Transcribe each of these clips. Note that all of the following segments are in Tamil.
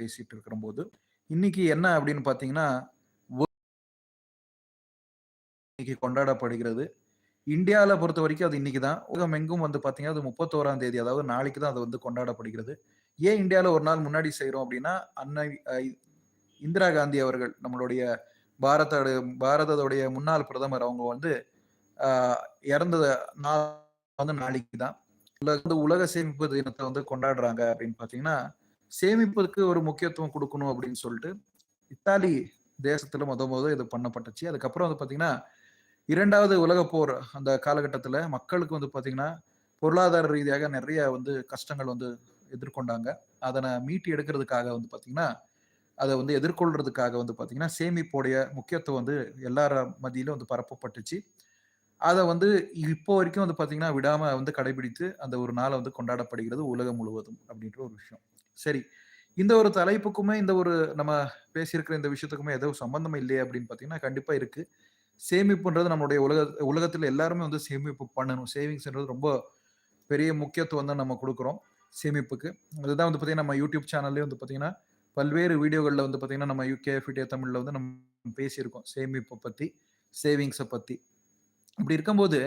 பேசிட்டு இருக்கிற போது இன்னைக்கு என்ன அப்படின்னு பார்த்தீங்கன்னா இன்னைக்கு கொண்டாடப்படுகிறது. இந்தியாவில் பொறுத்த வரைக்கும் அது இன்னைக்கு தான். உலகம் எங்கும் வந்து பார்த்தீங்கன்னா அது முப்பத்தோராம் தேதி அதாவது நாளைக்கு தான் அது வந்து கொண்டாடப்படுகிறது. ஏன் இந்தியாவில் ஒரு நாள் முன்னாடி செய்கிறோம் அப்படின்னா அன்னை இந்திரா காந்தி அவர்கள் நம்மளுடைய பாரத பாரதத்துடைய முன்னாள் பிரதமர் அவங்க வந்து இறந்த நாள் வந்து நாளைக்கு தான். வந்து உலக சேமிப்பு தினத்தை வந்து கொண்டாடுறாங்க அப்படின்னு பார்த்தீங்கன்னா சேமிப்புக்கு ஒரு முக்கியத்துவம் கொடுக்கணும் அப்படின்னு சொல்லிட்டு இத்தாலி தேசத்துல முத முத இது பண்ணப்பட்டுச்சு. அதுக்கப்புறம் வந்து பாத்தீங்கன்னா இரண்டாவது உலக போர் அந்த காலகட்டத்துல மக்களுக்கு வந்து பாத்தீங்கன்னா பொருளாதார ரீதியாக நிறைய வந்து கஷ்டங்கள் வந்து எதிர்கொண்டாங்க. அதனை மீட்டி எடுக்கிறதுக்காக வந்து பாத்தீங்கன்னா அதை வந்து எதிர்கொள்றதுக்காக வந்து பாத்தீங்கன்னா சேமிப்போடைய முக்கியத்துவம் வந்து எல்லார மத்தியிலும் வந்து பரப்பப்பட்டுச்சு. அதை வந்து இப்போ வரைக்கும் வந்து பார்த்தீங்கன்னா விடாமல் வந்து கடைபிடித்து அந்த ஒரு நாளை வந்து கொண்டாடப்படுகிறது உலகம் முழுவதும் அப்படின்ற ஒரு விஷயம். சரி. இந்த ஒரு தலைப்புக்குமே இந்த ஒரு நம்ம பேசியிருக்கிற இந்த விஷயத்துக்குமே ஏதோ சம்பந்தம் இல்லையே அப்படின்னு பார்த்தீங்கன்னா கண்டிப்பாக இருக்கு. சேமிப்புன்றது நம்மளுடைய உலக உலகத்தில் எல்லாருமே வந்து சேமிப்பு பண்ணணும். சேவிங்ஸ்ன்றது ரொம்ப பெரிய முக்கியத்துவம் தான் நம்ம கொடுக்குறோம் சேமிப்புக்கு. அதுதான் வந்து பார்த்தீங்கன்னா நம்ம யூடியூப் சேனல்லே வந்து பார்த்தீங்கன்னா பல்வேறு வீடியோகளில் வந்து பார்த்தீங்கன்னா நம்ம யூகே ஃபிடே தமிழில் வந்து நம்ம பேசியிருக்கோம் சேமிப்பை பற்றி சேவிங்ஸை பற்றி அப்படி இருக்கும்போது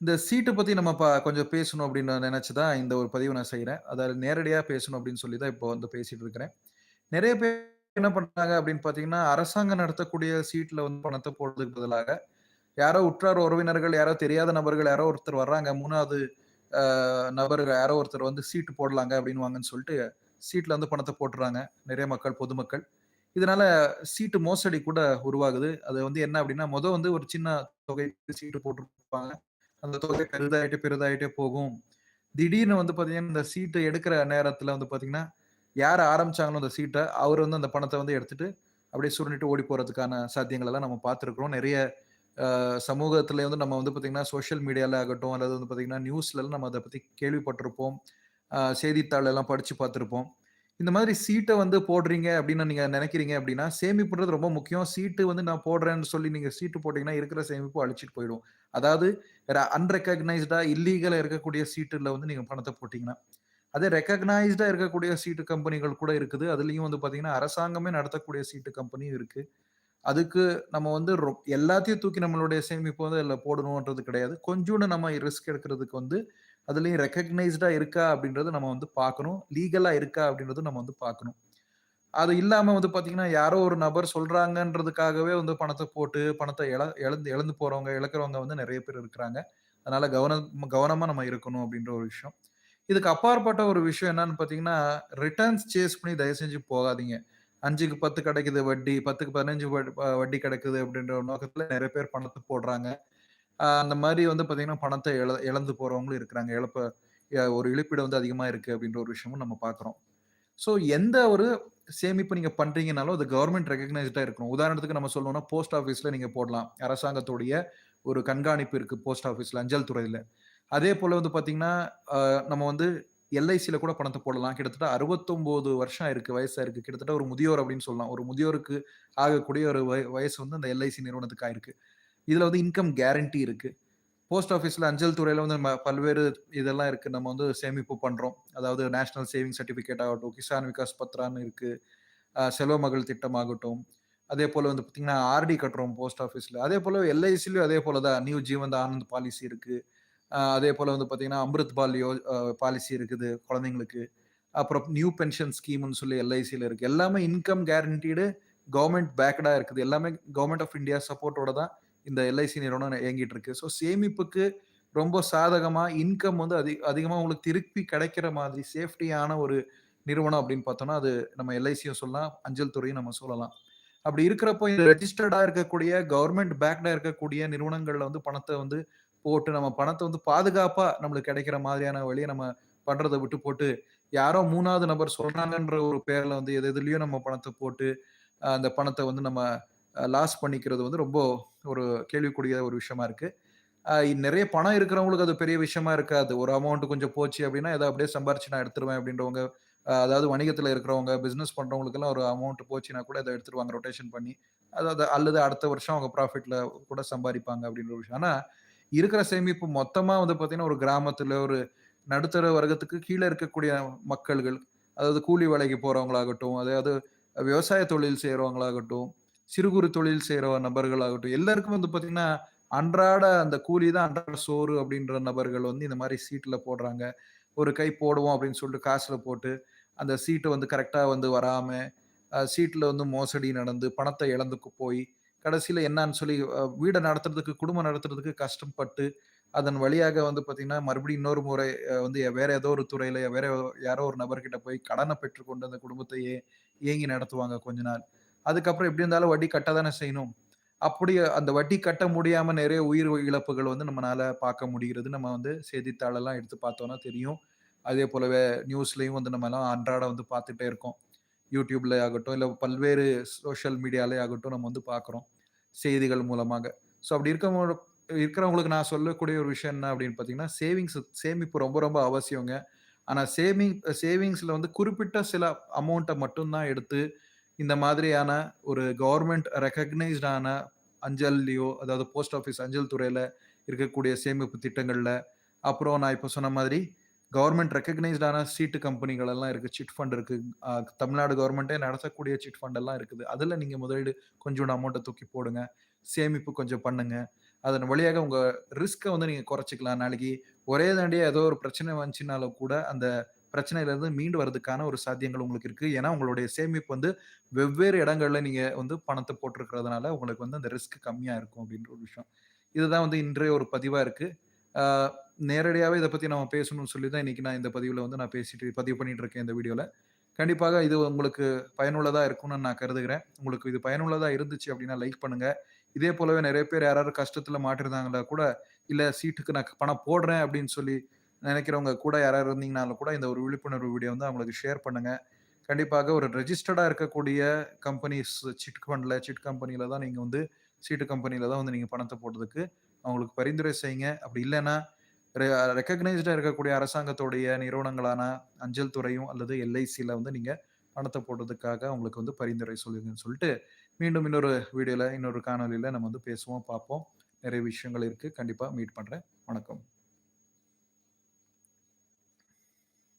இந்த சீட்டை பத்தி நம்ம ப கொஞ்சம் பேசணும் அப்படின்னு நினைச்சு தான் இந்த ஒரு பதிவு நான் செய்கிறேன் அதாவது நேரடியாக பேசணும் அப்படின்னு சொல்லி தான் இப்போ வந்து பேசிட்டு இருக்கிறேன். நிறைய பேர் என்ன பண்றாங்க அப்படின்னு பார்த்தீங்கன்னா, அரசாங்கம் நடத்தக்கூடிய சீட்ல வந்து பணத்தை போடுறதுக்கு பதிலாக, யாரோ உற்றார் உறவினர்கள், யாரோ தெரியாத நபர்கள் யாரோ ஒருத்தர் வர்றாங்க. மூணாவது நபர்கள் யாரோ ஒருத்தர் வந்து சீட்டு போடலாங்க அப்படின்னு வாங்கன்னு சொல்லிட்டு, சீட்ல வந்து பணத்தை போட்டுறாங்க. நிறைய மக்கள், பொதுமக்கள். இதனால சீட்டு மோசடி கூட உருவாகுது. அது வந்து என்ன அப்படின்னா, மொதல் வந்து ஒரு சின்ன தொகை சீட்டு போட்டுருப்பாங்க. அந்த தொகை பெரிதாயிட்டே பெரிதாயிட்டே போகும். திடீர்னு வந்து பார்த்தீங்கன்னா, இந்த சீட்டை எடுக்கிற நேரத்துல வந்து பார்த்தீங்கன்னா, யார் ஆரம்பிச்சாங்களோ அந்த சீட்டை அவர் வந்து அந்த பணத்தை வந்து எடுத்துட்டு, அப்படியே சுருண்டிட்டு ஓடி போறதுக்கான சாத்தியங்கள் எல்லாம் நம்ம பார்த்துருக்குறோம் நிறைய சமூகத்தில் சமூகத்துல வந்து நம்ம வந்து பார்த்தீங்கன்னா, சோசியல் மீடியால ஆகட்டும், அல்லது வந்து பார்த்தீங்கன்னா, நியூஸ்லலாம் நம்ம அதை பத்தி கேள்விப்பட்டிருப்போம். செய்தித்தாள் எல்லாம் படிச்சு பார்த்துருப்போம் இந்த மாதிரி சீட்டை வந்து போடுறீங்க அப்படின்னு நீங்க நினைக்கிறீங்க அப்படின்னா, சேமிப்புன்றது ரொம்ப முக்கியம். சீட்டு வந்து நான் போடுறேன்னு சொல்லி நீங்க சீட்டு போட்டீங்கன்னா, இருக்கிற சேமிப்பு அழிச்சிட்டு போயிடும். அதாவது ர இல்லீகலா இருக்கக்கூடிய சீட்டுல வந்து நீங்க பணத்தை போட்டீங்கன்னா. அதே ரெக்கக்னைஸ்டா இருக்கக்கூடிய சீட்டு கம்பெனிகள் கூட இருக்குது. அதுலயும் வந்து பார்த்தீங்கன்னா, அரசாங்கமே நடத்தக்கூடிய சீட்டு கம்பெனியும் இருக்கு. அதுக்கு நம்ம வந்து ரொ எல்லாத்தையும் தூக்கி நம்மளுடைய சேமிப்பு வந்து அதில் போடணுன்றது கிடையாது. கொஞ்சூண்டு நம்ம ரிஸ்க் எடுக்கிறதுக்கு வந்து அதுலயும் ரெகக்னைஸ்டா இருக்கா அப்படின்றத நம்ம வந்து பார்க்கணும். லீகலா இருக்கா அப்படின்றதும் நம்ம வந்து பார்க்கணும். அது இல்லாம வந்து பார்த்தீங்கன்னா, யாரோ ஒரு நபர் சொல்றாங்கன்றதுக்காகவே வந்து பணத்தை போட்டு, பணத்தை எழ இழந்து இழந்து போறவங்க, இழக்கிறவங்க வந்து நிறைய பேர் இருக்கிறாங்க. அதனால கவனம் கவனமா நம்ம இருக்கணும் அப்படின்ற ஒரு விஷயம். இதுக்கு அப்பாற்பட்ட ஒரு விஷயம் என்னன்னு பார்த்தீங்கன்னா, ரிட்டர்ன்ஸ் சேஸ் பண்ணி தயவு செஞ்சு போகாதீங்க. 5க்கு 10 கிடைக்குது வட்டி, பத்துக்கு பதினஞ்சு வட்டி கிடைக்குது அப்படின்ற ஒரு நோக்கத்துல நிறைய பேர் பணத்தை போடுறாங்க. அந்த மாதிரி வந்து பார்த்தீங்கன்னா, பணத்தை இழ இழந்து போறவங்களும் இருக்கிறாங்க. இழப்ப ஒரு இழப்பீடு வந்து அதிகமா இருக்கு அப்படின்ற ஒரு விஷயமும் நம்ம பார்க்குறோம். ஸோ எந்த ஒரு சேமிப்பு நீங்க பண்றீங்கனாலும், அது கவர்மெண்ட் ரெகக்னைஸ்டா இருக்கணும். உதாரணத்துக்கு நம்ம சொல்லணும்னா, போஸ்ட் ஆஃபீஸில் நீங்க போடலாம். அரசாங்கத்துடைய ஒரு கண்காணிப்பு இருக்கு போஸ்ட் ஆஃபீஸில் அஞ்சல் துறையில. அதே போல வந்து பார்த்தீங்கன்னா, நம்ம வந்து எல்ஐசியில் கூட பணத்தை போடலாம். கிட்டத்தட்ட 69 வருஷம் ஆயிருக்கு, இருக்குது கிட்டத்தட்ட ஒரு முதியோர் அப்படின்னு சொல்லலாம். ஒரு முதியோருக்கு ஆகக்கூடிய ஒரு வய வயசு வந்து அந்த எல்ஐசி நிறுவனத்துக்கு ஆயிருக்கு. இதில் வந்து இன்கம் கேரண்டி இருக்குது போஸ்ட் ஆஃபீஸில் அஞ்சல் துறையில் வந்து நம்ம பல்வேறு இதெல்லாம் இருக்குது நம்ம வந்து சேமிப்பு பண்ணுறோம் அதாவது நேஷனல் சேவிங் சர்டிஃபிகேட் ஆகட்டும், கிசான் விகாஸ் பத்ரான்னு இருக்குது செலவு மகள் திட்டம் ஆகட்டும். அதே போல் வந்து பார்த்திங்கன்னா ஆர்டி கட்டுறோம் போஸ்ட் ஆஃபீஸில் அதே போல் எல்ஐசிலையும் அதே போல் தான். நியூ ஜீவன் ஆனந்த் பாலிசி இருக்குது அதே போல் வந்து பார்த்திங்கன்னா அமிர்த் பால் யோ பாலிசி இருக்குது குழந்தைங்களுக்கு. அப்புறம் நியூ பென்ஷன் ஸ்கீம்னு சொல்லி எல்ஐசியில் இருக்குது எல்லாமே இன்கம் கேரண்டீடு கவர்மெண்ட் பேக்கடாக இருக்குது. எல்லாமே கவர்மெண்ட் ஆஃப் இந்தியா சப்போர்ட்டோட தான் இந்த எல்ஐசி நிறுவனம் இயங்கிட்டு இருக்கு. ஸோ சேமிப்புக்கு ரொம்ப சாதகமா இன்கம் வந்து அதிக அதிகமா உங்களுக்கு திருப்பி கிடைக்கிற மாதிரி சேஃப்டியான ஒரு நிறுவனம் அப்படின்னு பார்த்தோம்னா, அது நம்ம எல்ஐசியும் சொல்லலாம். அஞ்சல் துறையும் நம்ம சொல்லலாம். அப்படி இருக்கிறப்போ இந்த ரெஜிஸ்டர்டா இருக்கக்கூடிய கவர்மெண்ட் பேக்டா இருக்கக்கூடிய நிறுவனங்கள்ல வந்து பணத்தை வந்து போட்டு நம்ம பணத்தை வந்து பாதுகாப்பா நம்மளுக்கு கிடைக்கிற மாதிரியான வழியை நம்ம பண்றத விட்டு போட்டு, யாரோ மூணாவது நபர் சொல்றாங்கன்ற ஒரு பேர்ல வந்து எது எதுலயோ நம்ம பணத்தை போட்டு, அந்த பணத்தை வந்து நம்ம லாஸ் பண்ணிக்கிறது வந்து ரொம்ப ஒரு கேள்விக்குரிய ஒரு விஷயமா இருக்கு. நிறைய பணம் இருக்கிறவங்களுக்கு அது பெரிய விஷயமா இருக்காது. ஒரு அமௌண்ட் கொஞ்சம் போச்சு அப்படின்னா, ஏதோ அப்படியே சம்பாரிச்சு நான் எடுத்துருவேன் அப்படின்றவங்க, அதாவது வணிகத்துல இருக்கிறவங்க, பிசினஸ் பண்றவங்களுக்கெல்லாம் ஒரு அமௌண்ட் போச்சுன்னா கூட அத எடுத்துருவாங்க ரொட்டேஷன் பண்ணி. அதாவது அல்லது அடுத்த வருஷம் அவங்க ப்ராஃபிட்ல கூட சம்பாதிப்பாங்க அப்படின்ற ஒரு விஷயம். ஆனா, இருக்கிற சேமிப்பு மொத்தமா வந்து பார்த்தீங்கன்னா, ஒரு கிராமத்துல ஒரு நடுத்தர வர்க்கத்துக்கு கீழே இருக்கக்கூடிய மக்கள்கள், அதாவது கூலி வேலைக்கு போறவங்களாகட்டும், அதாவது விவசாய தொழில் செய்கிறவங்களாகட்டும் சிறு குறு தொழில் நபர்கள் நபர்களாகட்டும், எல்லாருக்கும் வந்து பார்த்தீங்கன்னா, அன்றாட அந்த கூலி தான் அன்றாட சோறு அப்படின்ற நபர்கள் வந்து இந்த மாதிரி சீட்டில் போடுறாங்க. ஒரு கை போடுவோம் அப்படின்னு சொல்லிட்டு காசில் போட்டு, அந்த சீட்டை வந்து கரெக்டாக வந்து வராமல் சீட்டில் வந்து மோசடி நடந்து, பணத்தை இழந்துக்கு போய், கடைசியில் என்னன்னு சொல்லி வீடை நடத்துறதுக்கு, குடும்பம் நடத்துறதுக்கு கஷ்டப்பட்டு, அதன் வழியாக வந்து பார்த்தீங்கன்னா, மறுபடியும் இன்னொரு முறை வந்து வேற ஏதோ ஒரு துறையில் வேற யாரோ ஒரு நபர்கிட்ட போய் கடனை பெற்றுக்கொண்டு அந்த குடும்பத்தையே இயங்கி நடத்துவாங்க கொஞ்ச நாள். அதுக்கப்புறம் எப்படி இருந்தாலும் வட்டி கட்ட தானே செய்யணும். அப்படி அந்த வட்டி கட்ட முடியாம நிறைய உயிர் இழப்புகள் வந்து நம்மளால பார்க்க முடிகிறது. நம்ம வந்து செய்தித்தாளெல்லாம் எடுத்து பார்த்தோம்னா தெரியும். அதே போலவே நியூஸ்லயும் வந்து நம்ம எல்லாம் அன்றாடம் வந்து பார்த்துட்டே இருக்கோம். யூடியூப்ல ஆகட்டும், இல்லை பல்வேறு சோஷியல் மீடியாலே ஆகட்டும் நம்ம வந்து பார்க்குறோம். செய்திகள் மூலமாக. ஸோ அப்படி இருக்கவங்க இருக்கிறவங்களுக்கு நான் சொல்லக்கூடிய ஒரு விஷயம் என்ன அப்படின்னு பார்த்தீங்கன்னா, சேவிங்ஸ் சேமிப்பு ரொம்ப ரொம்ப அவசியங்க. ஆனால் சேவிங் சேவிங்ஸில் வந்து குறிப்பிட்ட சில அமௌண்ட்டை மட்டும்தான் எடுத்து, இந்த மாதிரியான ஒரு கவர்மெண்ட் ரெக்கக்னைஸ்டான அஞ்சல்லையோ அதாவது போஸ்ட் ஆஃபீஸ் அஞ்சல் துறையில் இருக்கக்கூடிய சேமிப்பு திட்டங்களில் அப்புறம் நான் இப்போ சொன்ன மாதிரி கவர்மெண்ட் ரெக்கக்னைஸ்டான சீட்டு கம்பெனிகள் எல்லாம் இருக்குது சிட் ஃபண்ட் இருக்குது தமிழ்நாடு கவர்மெண்ட்டே நடத்தக்கூடிய சிட் ஃபண்ட் எல்லாம் இருக்குது. அதில் நீங்கள் முதலீடு கொஞ்சோண்டு அமௌண்ட்டை தூக்கி போடுங்க. சேமிப்பு கொஞ்சம் பண்ணுங்க. அதன் வழியாக உங்கள் ரிஸ்க்கை வந்து நீங்கள் குறைச்சிக்கலாம் நாளைக்கு ஒரே தாண்டியே ஏதோ ஒரு பிரச்சனை வந்துச்சுனாலும் கூட, அந்த பிரச்சனையிலிருந்து மீண்டு வரதுக்கான ஒரு சாத்தியங்கள் உங்களுக்கு இருக்கு. ஏன்னா, உங்களுடைய சேமிப்பு வந்து வெவ்வேறு இடங்கள்ல நீங்க வந்து பணத்தை போட்டிருக்கிறதுனால, உங்களுக்கு வந்து அந்த ரிஸ்க் கம்மியா இருக்கும் அப்படின்ற ஒரு விஷயம். இதுதான் வந்து இன்றைய ஒரு பதிவா இருக்கு. நேரடியாகவே நேரடியாவே பற்றி பத்தி நம்ம பேசணும்னு சொல்லி தான் இன்னைக்கு நான் இந்த பதிவில் வந்து நான் பேசிட்டு பதிவு பண்ணிட்டு இருக்கேன் இந்த வீடியோல. கண்டிப்பாக இது உங்களுக்கு பயனுள்ளதாக இருக்கும்னு நான் கருதுகிறேன். உங்களுக்கு இது பயனுள்ளதாக இருந்துச்சு அப்படின்னா லைக் பண்ணுங்க. இதே போலவே நிறைய பேர் யாராவது கஷ்டத்தில் மாட்டிருந்தாங்களா கூட, இல்லை சீட்டுக்கு நான் பணம் போடுறேன் அப்படின்னு சொல்லி நினைக்கிறவங்க கூட யாராவது இருந்தீங்கனாலும் கூட இந்த ஒரு விழிப்புணர்வு வீடியோ வந்து அவங்களுக்கு ஷேர் பண்ணுங்க. கண்டிப்பாக ஒரு ரெஜிஸ்டர்டாக இருக்கக்கூடிய கம்பெனிஸ் சிட் ஃபண்டில் சிட் கம்பெனியில் தான் நீங்கள் வந்து சீட்டு கம்பெனியில் தான் வந்து நீங்கள் பணத்தை போடுறதுக்கு அவங்களுக்கு பரிந்துரை செய்யுங்க. அப்படி இல்லைன்னா ரெ இருக்கக்கூடிய அரசாங்கத்துடைய நிறுவனங்களான அஞ்சல் துறையும் அல்லது எல்ஐசியில் வந்து நீங்கள் பணத்தை போடுறதுக்காக அவங்களுக்கு வந்து பரிந்துரை சொல்லுங்கன்னு சொல்லிட்டு, மீண்டும் இன்னொரு வீடியோவில் இன்னொரு காணொலியில் நம்ம வந்து பேசுவோம், பார்ப்போம். நிறைய விஷயங்கள் இருக்குது கண்டிப்பாக மீட் பண்ணுறேன் வணக்கம்.